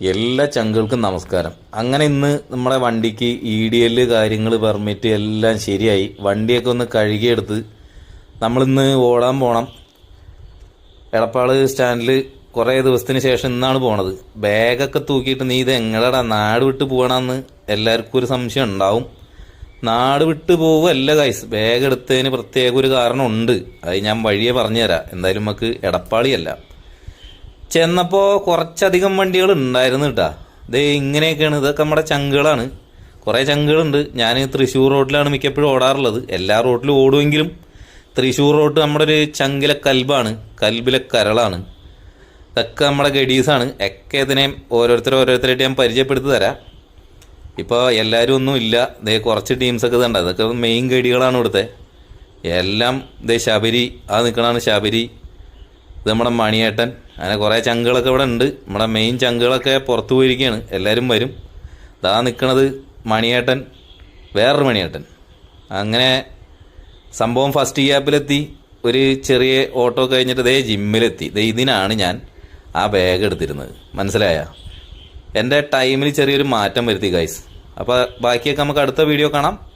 എല്ലാ ചങ്കുകൾക്കും നമസ്കാരം. അങ്ങനെ ഇന്ന് നമ്മുടെ വണ്ടിക്ക് ഇ ഡി എൽ കാര്യങ്ങൾ പെർമിറ്റ് എല്ലാം ശരിയായി. വണ്ടിയൊക്കെ ഒന്ന് കഴുകിയെടുത്ത് നമ്മളിന്ന് ഓടാൻ പോണം. എടപ്പാൾ സ്റ്റാൻഡിൽ കുറേ ദിവസത്തിന് ശേഷം ഇന്നാണ് പോണത്. ബാഗൊക്കെ തൂക്കിയിട്ട് നീ ഇത് എങ്ങടാ നാട് വിട്ട് പോകണമെന്ന് എല്ലാവർക്കും ഒരു സംശയം ഉണ്ടാവും. നാട് വിട്ട് പോവല്ല ഗൈസ് ബാഗ് എടുത്തതിന് പ്രത്യേക ഒരു കാരണമുണ്ട്. അത് ഞാൻ വഴിയെ പറഞ്ഞുതരാം. എന്തായാലും നമുക്ക് എടപ്പാളിയല്ല. ചെന്നപ്പോൾ കുറച്ചധികം വണ്ടികൾ ഉണ്ടായിരുന്നു കേട്ടാ ദേ ഇങ്ങനെയൊക്കെയാണ് ഇതൊക്കെ നമ്മുടെ ചങ്കുകളാണ്. കുറേ ചങ്കുകളുണ്ട്. ഞാൻ തൃശ്ശൂർ റോഡിലാണ് മിക്കപ്പോഴും ഓടാറുള്ളത്. എല്ലാ റോഡിലും ഓടുമെങ്കിലും തൃശ്ശൂർ റോഡ് നമ്മുടെ ഒരു ചങ്കിലെ കൽബാണ്. കൽബിലെ കരളാണ്. ഇതൊക്കെ നമ്മുടെ ഗഡീസാണ്. ഒക്കെ ഇതിനെ ഓരോരുത്തർ ഓരോരുത്തരായിട്ട് ഞാൻ പരിചയപ്പെടുത്തി തരാം. ഇപ്പോൾ എല്ലാവരും ഒന്നും ഇല്ല. ദേ കുറച്ച് ടീംസൊക്കെ ഇതുണ്ട്. അതൊക്കെ മെയിൻ ഗഡികളാണ് ഇവിടുത്തെ. എല്ലാം ദേ ശബരി ആ നിൽക്കണതാണ് ശബരി. ഇത് നമ്മുടെ മണിയേട്ടൻ. അങ്ങനെ കുറേ ചങ്കുകളൊക്കെ ഇവിടെ ഉണ്ട്. നമ്മുടെ മെയിൻ ചങ്കുകളൊക്കെ പുറത്തു പോയിരിക്കുകയാണ് എല്ലാവരും വരും. ഇതാ നിൽക്കുന്നത് മണിയേട്ടൻ. വേറൊരു മണിയേട്ടൻ. അങ്ങനെ സംഭവം ഫസ്റ്റ് ഗ്യാപ്പിലെത്തി ഒരു ചെറിയ ഓട്ടോ കഴിഞ്ഞിട്ട് ദേ ജിമ്മിലെത്തി ദേ ഇതിനാണ് ഞാൻ ആ ബാഗ് എടുത്തിരുന്നത്. മനസ്സിലായ? എന്റെ ടൈമിൽ ചെറിയൊരു മാറ്റം വരുത്തി ഗൈസ് അപ്പോൾ ബാക്കിയൊക്കെ നമുക്ക് അടുത്ത വീഡിയോ കാണാം.